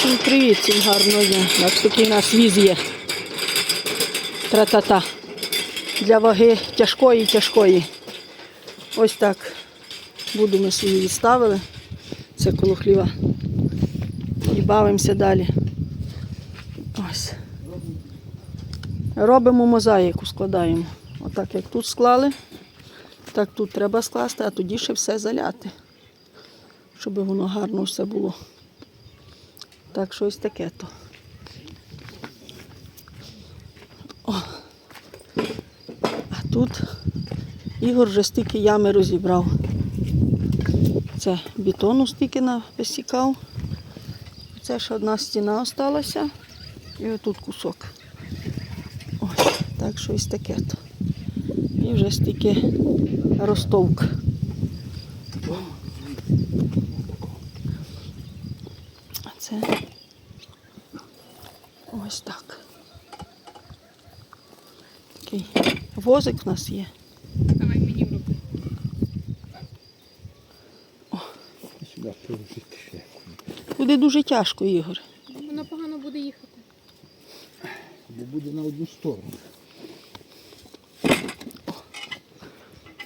Привіт, гарного дня. Ось такий у нас віз є. Тра-та-та. Для ваги тяжкої, тяжкої. Ось так. Буду ми свою відставили. Це коло хліва. І бавимося далі. Ось. Робимо мозаїку, складаємо. Отак як тут склали, так тут треба скласти, а тоді ще все заляти. Щоб воно гарно все було. Так, щось таке то. О. А тут Ігор вже стільки ями розібрав. Це бетону стільки висікав. Це ще одна стіна осталася. І отут кусок. Ось, так щось таке то. І вже стільки ростовк. Це ось так. Такий возик в нас є. Давай мені в руку. Сюди положити ще. Буде дуже тяжко, Ігор. Воно погано буде їхати. Бо буде на одну сторону.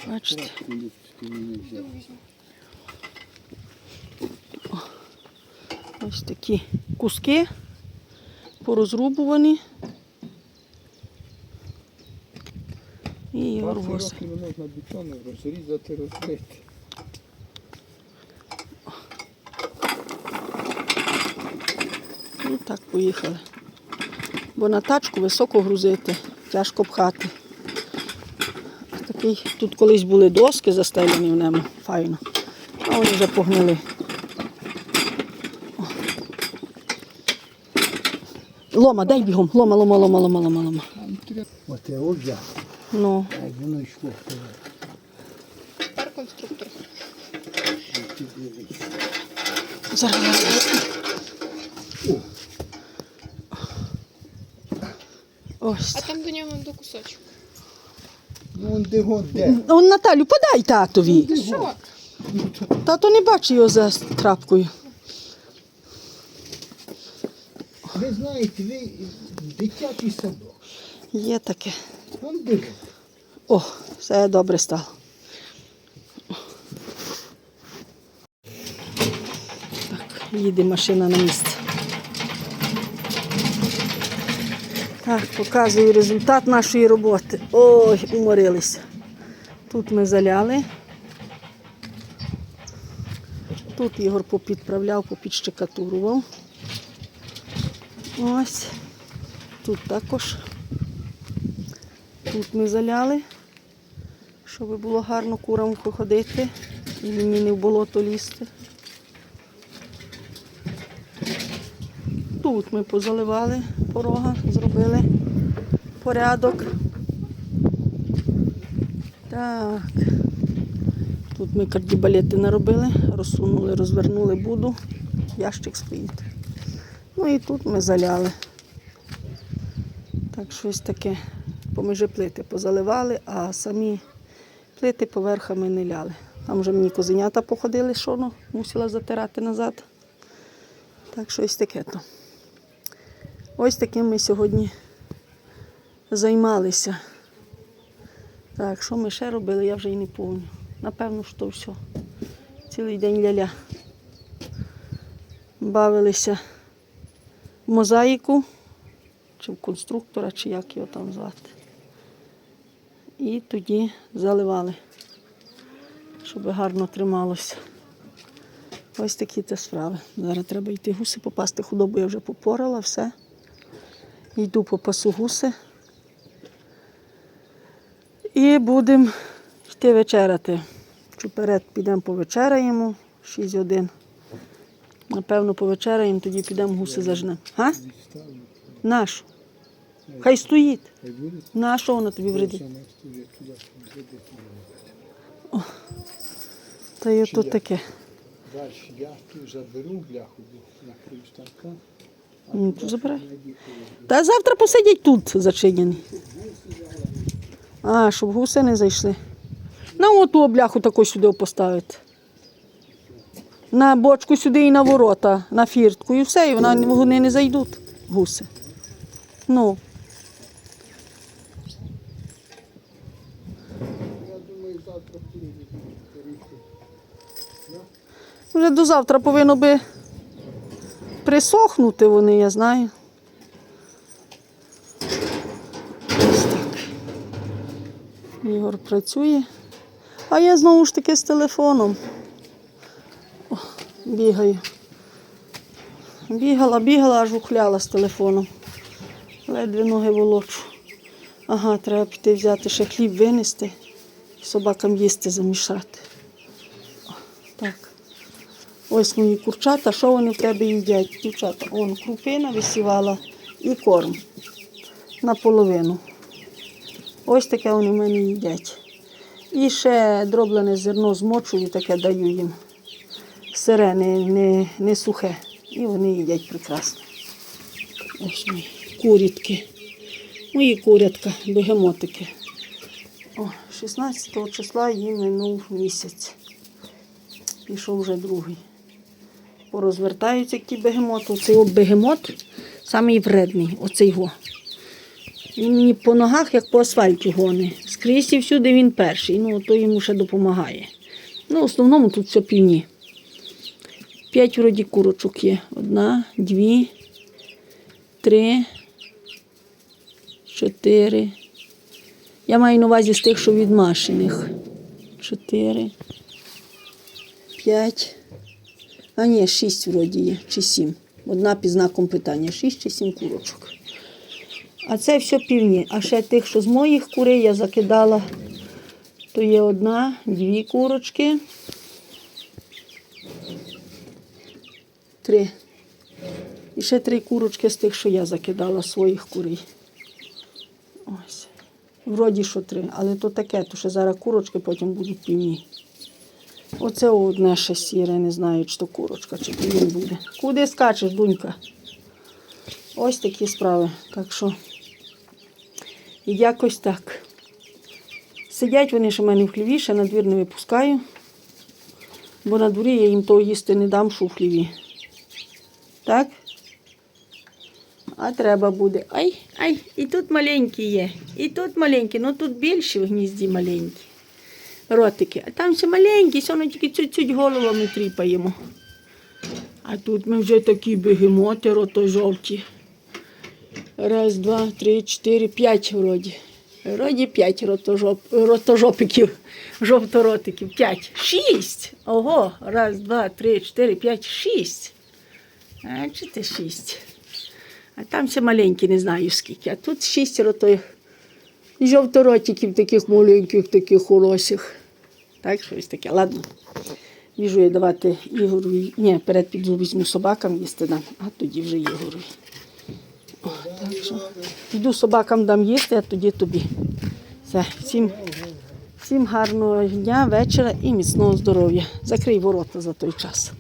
Бачите. Коли ти мене взяв. Ось такі куски порозрубувані. І можна розрізати, розбити. І так поїхали. Бо на тачку високо грузити, тяжко пхати. Такий, тут колись були доски застелені в ньому, файно. А вони вже погнили. Лома, дай бігом. Лома, лома, лома, лома, лома, лома. Треба. Оце об'я. Ну, А воно йшло. Тепер конструктор. зараз. Ось. А там до нього до кусочок. Ну он де гон де. Он Наталю, подай татові. Що? Тато не бачить його за трапкою. Ви знаєте, ви дитячий садок. Є таке. Вон де. О, все добре стало. Так, їде машина на місце. Так, показую результат нашої роботи. Ой, уморилися. Тут ми заляли. Тут Ігор попідправляв, попідщекатурував. Ось. Тут також. Тут ми заляли, щоб було гарно курам походити і мені не в болото лізти. Тут ми позаливали порога, зробили порядок. Так. Тут ми кардібалети наробили, розсунули, розвернули буду, ящик стоїть. Ну і тут ми заляли. Так, щось таке. Поміж плити позаливали, а самі плити поверхами не ляли. Там вже мені козенята походили, що ну, мусила затирати назад. Так, щось таке то. Ось таким ми сьогодні займалися. Так, що ми ще робили, я вже і не пам'ятаю. Напевно, що все. Цілий день ля-ля. Бавилися в мозаїку чи в конструктора, чи як його там звати. І тоді заливали, щоб гарно трималося. Ось такі це справи. Зараз треба йти гуси попасти. Худобу я вже попорала, все. Йду попасу гуси. І будемо йти вечеряти. Вперед підемо повечеряємо, 6 годин. Напевно, повечеряємо, тоді підемо гуси зажнемо. Га? Нашу. Хай стоїть. На вона тобі вредить? Та є тут таке. Далі я тут заберу бляху, накрию станка. Ну, то забирай. Та завтра посидять тут зачинені. А, щоб гуси не зайшли. На оту бляху таку сюди поставити. На бочку сюди і на ворота, на фіртку, і все, і вона, вони не зайдуть, гуси. Ну, вже до завтра повинно би присохнути вони, я знаю. Ось так. Ігор працює. А я знову ж таки з телефоном. Бігаю. Бігала, бігала, аж ухляла з телефоном. Ледве ноги волочу. Ага, треба піти взяти ще хліб винести собакам їсти замішати. Так. Ось мої курчата, що вони в тебе їдять? Дівчата, он крупина висівала і корм наполовину. Ось таке вони в мене їдять. І ще дроблене зерно змочую, таке даю їм. Сире, не, не, не сухе. І вони їдять прекрасно. Ось мої курітки. Мої курятка, бегемотики. О, 16 числа їм минув місяць. Пішов вже другий. Порозвертаються ті бегемоти. Оцей от бегемот самий вредний, оцей го. Він мені по ногах, як по асфальті гони. Скрізь і всюди він перший. Ну, то йому ще допомагає. Ну, в основному тут все півні. П'ять вроді курочок є. Одна, дві, три, чотири. Я маю на увазі з тих, що відмашених. Чотири. П'ять. А ні, шість вроді є, чи сім. Одна під знаком питання. Шість чи сім курочок. А це все півні. А ще тих, що з моїх курей я закидала, то є одна, дві курочки. Три. І ще три курочки з тих, що я закидала своїх курей. Ось. Вроді, що три, але то таке, то ще зараз курочки потім будуть півні. Оце одне ще сіре, не знаю, чи то курочка, чи то буде. Куди скачеш, дунька? Ось такі справи. Так що і якось так. Сидять вони ще в мене в хліві, ще на двір не випускаю, бо на дворі я їм того їсти не дам, що в хліві. Так? А треба буде. Ай, ай, і тут маленькі є. І тут маленькі, ну тут більші в гнізді маленькі. Ротики. А там ще маленькі, все тільки чуть-чуть головами тріпаємо. А тут ми вже такі бегемоти ротожовті. Раз, два, три, чотири, п'ять вроді. Вроді п'ять ротожоп, ротожопиків, жовторотиків. П'ять. Шість. Ого. Раз, два, три, чотири, п'ять, шість. Чи це шість? А там ще маленькі, не знаю скільки. А тут шість ротих. Жовторотиків таких маленьких, таких хороших. Так, щось таке. Ладно. Біжу я давати Ігорові. Ні, перед піду візьму собакам їсти дам, а тоді вже Ігорові. О, так що піду собакам дам їсти, а тоді тобі. Все, всім, всім гарного дня, вечора і міцного здоров'я. Закрий ворота за той час.